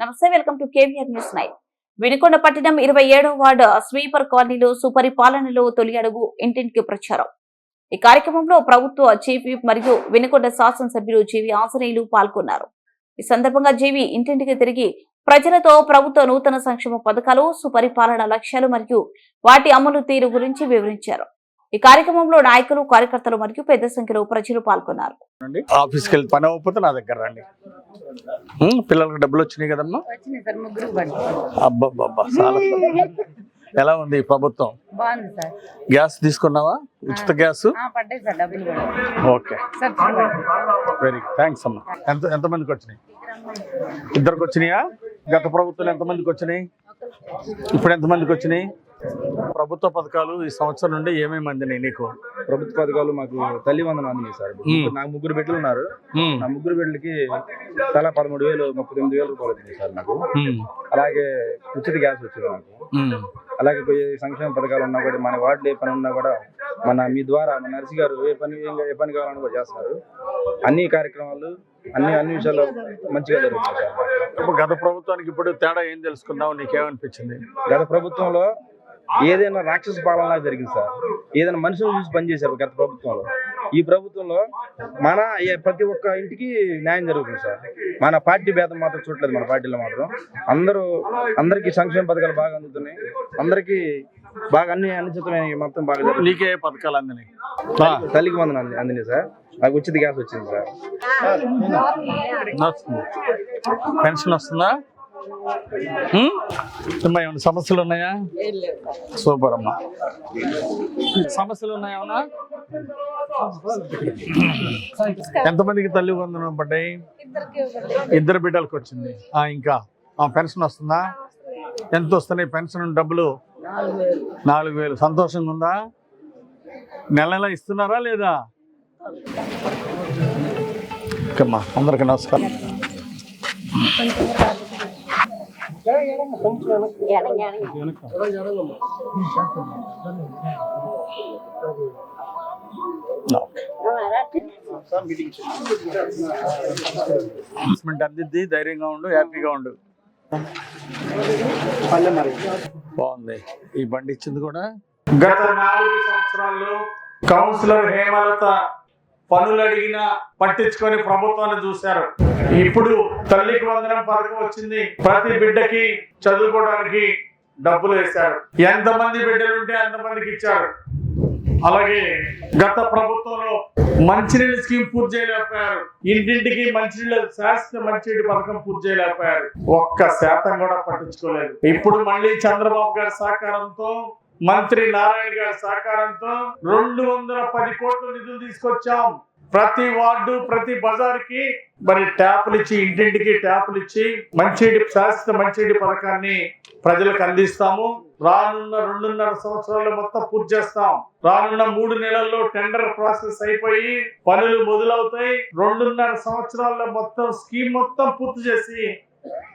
నమస్తే welcome to KVR news nine. Vinukonda పట్టణం ఇరవై ఏడవ వార్డు స్వీపర్ కాలనీలో సుపరిపాలనలో తొలి అడుగు ఇంటింటికి ప్రచారం. ఈ కార్యక్రమంలో ప్రభుత్వ చీఫ్ విప్ మరియు వినుకొండ శాసనసభ్యులు జీవి ఆంజనేయులు పాల్గొన్నారు. ఈ సందర్భంగా జీవి ఇంటింటికి తిరిగి ప్రజలతో ప్రభుత్వ నూతన సంక్షేమ పథకాలు సుపరిపాలన లక్ష్యాలు మరియు వాటి అమలు తీరు గురించి వివరించారు. ఈ కార్యక్రమంలో నాయకులు కార్యకర్తలు మరియు పెద్ద సంఖ్యలో ప్రజలు పాల్గొన్నారు. ఆఫీస్కి వెళ్ళి పని అవ్వకపోతే నా దగ్గర రండి. ఉం, పిల్లలకు డబ్బులు వచ్చినాయి కదమ్మా? చాలా ఎలా ఉంది ప్రభుత్వం? బాగుంది సార్. గ్యాస్ తీసుకున్నావా? ఉచిత గ్యాస్? ఆ, పడ్డాయి సార్ డబ్బులు కూడా. ఓకే. వెరీ థ్యాంక్స్ అమ్మా. ఎంత ఎంతమందికి వచ్చినాయి? ఇద్దరికి వచ్చినాయా? గత ప్రభుత్వం ఎంతమందికి వచ్చినాయి? ఇప్పుడు ఎంతమందికి వచ్చినాయి? ప్రభుత్వ పథకాలు ఈ సంవత్సరం నుండి ఏమేమి అందినాయి నీకు? ప్రభుత్వ పథకాలు మాకు తల్లి వందనం అందినాయి సార్. నాకు ముగ్గురు బిడ్డలు ఉన్నారు. నా ముగ్గురు బిడ్డలకి తలా పదమూడు వేలు ముప్పై తొమ్మిది వేల రూపాయలు వచ్చినాయి సార్ నాకు అలాగే ఉచిత గ్యాస్ వచ్చింది నాకు అలాగే కొన్ని సంక్షేమ పథకాలు ఉన్నా కూడా మన వార్డులో ఏ పని ఉన్నా కూడా మన మీ ద్వారా మన నర్సి గారు ఏ పని ఏ పని కావాలని కూడా చేస్తున్నారు అన్ని కార్యక్రమాలు అన్ని అన్ని విషయాల్లో మంచిగా జరుగుతుంది గత ప్రభుత్వానికి ఇప్పుడు తేడా ఏం తెలుసుకున్నావు నీకేమనిపించింది? గత ప్రభుత్వంలో ఏదైనా రాక్షస పాలన జరిగింది సార్. ఏదైనా మనుషులు చూసి పనిచేశారు గత ప్రభుత్వంలో. ఈ ప్రభుత్వంలో మన ప్రతి ఒక్క ఇంటికి న్యాయం జరుగుతుంది సార్. మన పార్టీ భేదం మాత్రం చూడలేదు మన పార్టీలో మాత్రం. అందరూ అందరికీ సంక్షేమ పథకాలు బాగా అందుతున్నాయి. అందరికీ బాగా అన్ని అనుచితమైన మొత్తం బాగా నీకే పథకాలు అందినాయి. తల్లికి వందన అంది అందినాయి సార్. నాకు ఉచిత గ్యాస్ వచ్చింది సార్. పెన్షన్ వస్తుందా? అమ్మా ఏమైనా సమస్యలు ఉన్నాయా? సూపర్ అమ్మా. సమస్యలు ఉన్నాయా ఏమన్నా? ఎంతమందికి తల్లి వందనం పడ్డాయి? ఇద్దరు బిడ్డలకు వచ్చింది. ఇంకా. ఆ పెన్షన్ వస్తుందా? ఎంత వస్తున్నాయి పెన్షన్ డబ్బులు? నాలుగు వేలు. సంతోషంగా ఉందా? నెల నెల ఇస్తున్నారా లేదా? ఓకేమ్మా అందరికి నమస్కారం. అందిద్ది ధైర్యంగా ఉండు హ్యాపీగా ఉండు. బాగుంది. ఈ బండి ఇచ్చింది కూడా గత నాలుగు సంవత్సరాల్లో కౌన్సిలర్ హేమలత పనులు అడిగినా పట్టించుకొని ప్రభుత్వాన్ని చూశారు. ఇప్పుడు తల్లికి వందనం పథకం వచ్చింది. ప్రతి బిడ్డకి చదువుకోవడానికి డబ్బులు వేశారు. ఎంతమంది బిడ్డలుంటే అంతమందికి ఇచ్చారు. అలాగే గత ప్రభుత్వంలో మంచినీళ్ళ స్కీమ్ పూర్తి చేయలేకపోయారు. ఇంటింటికి మంచినీళ్ళ శాశ్వత మంచినీటి పథకం పూర్తి చేయలేకపోయారు. ఒక్క శాతం కూడా పట్టించుకోలేదు. ఇప్పుడు మళ్ళీ చంద్రబాబు గారి సహకారంతో మంత్రి నారాయణ గారి సహకారంతో రెండు వందల పది కోట్ల నిధులు తీసుకొచ్చాం. ప్రతి వార్డు ప్రతి బజార్కి మరి ట్యాపులు ఇచ్చి ఇంటింటికి ట్యాపులు ఇచ్చి మంచినీటి శాశ్వత మంచినీటి పథకాన్ని ప్రజలకు అందిస్తాము. రానున్న రెండున్నర సంవత్సరాల్లో మొత్తం పూర్తి చేస్తాం. రానున్న మూడు నెలల్లో టెండర్ ప్రాసెస్ అయిపోయి పనులు మొదలవుతాయి. రెండున్నర సంవత్సరాల్లో మొత్తం స్కీమ్ మొత్తం పూర్తి చేసి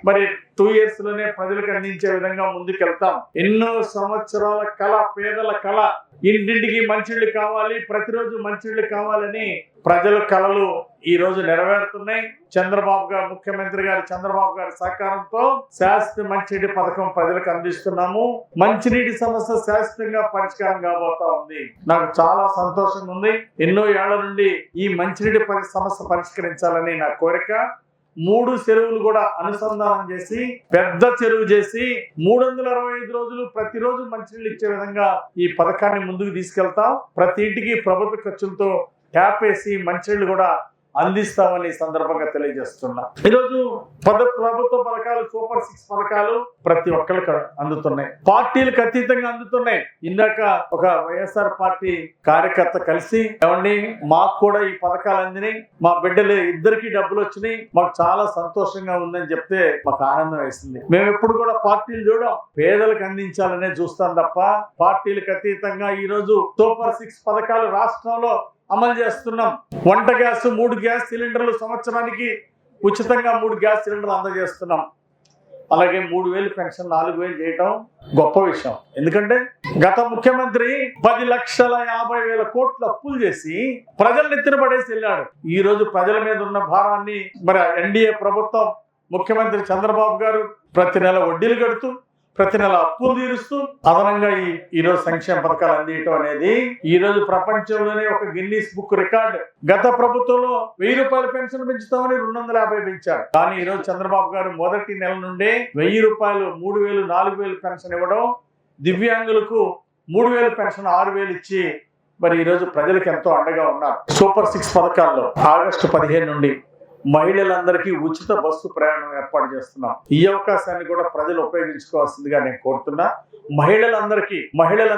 మరి టూ ఇయర్స్లోనే ప్రజలకు అందించే విధంగా ముందుకెళ్తాం. ఎన్నో సంవత్సరాల కళ పేదల కళ. ఇంటింటికి మంచిళ్ళు కావాలి ప్రతిరోజు మంచిళ్ళు కావాలని ప్రజల కళలు ఈ రోజు నెరవేరుతున్నాయి. చంద్రబాబు గారు ముఖ్యమంత్రి గారు చంద్రబాబు గారి సహకారంతో శాశ్వత మంచినీటి పథకం ప్రజలకు అందిస్తున్నాము. మంచినీటి సమస్య శాశ్వతంగా పరిష్కారం కాబోతా ఉంది. నాకు చాలా సంతోషంగా ఉంది. ఎన్నో ఏళ్ళ నుండి ఈ మంచినీటి పరి- సమస్య పరిష్కరించాలని నా కోరిక. మూడు చెరువులు కూడా అనుసంధానం చేసి పెద్ద చెరువు చేసి మూడు వందల అరవై ఐదు రోజులు ప్రతిరోజు మంచినీళ్ళు ఇచ్చే విధంగా ఈ పథకాన్ని ముందుకు తీసుకెళ్తాం. ప్రతి ఇంటికి ప్రభుత్వ ఖర్చులతో ట్యాప్ వేసి మంచినీళ్ళు కూడా అందిస్తామని సందర్భంగా తెలియజేస్తున్నా. ఈరోజు ప్రభుత్వ పథకాలు సూపర్ సిక్స్ పథకాలు ప్రతి ఒక్కరికి అందుతున్నాయి. పార్టీలకు అతీతంగా అందుతున్నాయి. ఇందాక ఒక వైఎస్ఆర్ పార్టీ కార్యకర్త కలిసి ఏమండి మాకు కూడా ఈ పథకాలు అందినాయి. మా బిడ్డలు ఇద్దరికి డబ్బులు వచ్చినాయి. మాకు చాలా సంతోషంగా ఉందని చెప్తే మాకు ఆనందం వేసింది. మేము ఎప్పుడు కూడా పార్టీలు చూడం. పేదలకు అందించాలనే చూస్తాం తప్ప పార్టీలకు అతీతంగా ఈ రోజు సూపర్ సిక్స్ పథకాలు రాష్ట్రంలో అమలు చేస్తున్నాం. వంట గ్యాస్ మూడు గ్యాస్ సిలిండర్లు సంవత్సరానికి ఉచితంగా మూడు గ్యాస్ సిలిండర్లు అందజేస్తున్నాం. అలాగే మూడు వేలు పెన్షన్ నాలుగు వేలు చేయటం గొప్ప విషయం. ఎందుకంటే గత ముఖ్యమంత్రి పది లక్షల యాభై వేల కోట్ల అప్పులు చేసి ప్రజల్ని ఎత్తిన పడేసి వెళ్ళాడు. ఈ రోజు ప్రజల మీద ఉన్న భారాన్ని మరి ఎన్డీఏ ప్రభుత్వం ముఖ్యమంత్రి చంద్రబాబు గారు ప్రతి నెల వడ్డీలు కడుతూ ప్రతి నెల అప్పులు తీరుస్తూ అదనంగా ఈ ఈరోజు సంక్షేమ పథకాలు అందియటం అనేది ఈ రోజు ప్రపంచంలోనే ఒక గిన్నీస్ బుక్ రికార్డు. గత ప్రభుత్వంలో వెయ్యి రూపాయల పెన్షన్ పెంచుతామని రెండు వందల యాభై పెంచారు. కానీ ఈ రోజు చంద్రబాబు గారు మొదటి నెల నుండే వెయ్యి రూపాయలు మూడు వేలు నాలుగు వేలు పెన్షన్ ఇవ్వడం దివ్యాంగులకు మూడు వేలు పెన్షన్ ఆరు వేలు ఇచ్చి మరి ఈరోజు ప్రజలకు ఎంతో అండగా ఉన్నారు. సూపర్ సిక్స్ పథకాల్లో ఆగస్టు పదిహేను నుండి మహిళలందరికీ ఉచిత బస్సు ప్రయాణం ఏర్పాటు చేస్తున్నాం. ఈ అవకాశాన్ని కూడా ప్రజలు ఉపయోగించుకోవాల్సిందిగా నేను కోరుతున్నా. మహిళలందరికీ మహిళల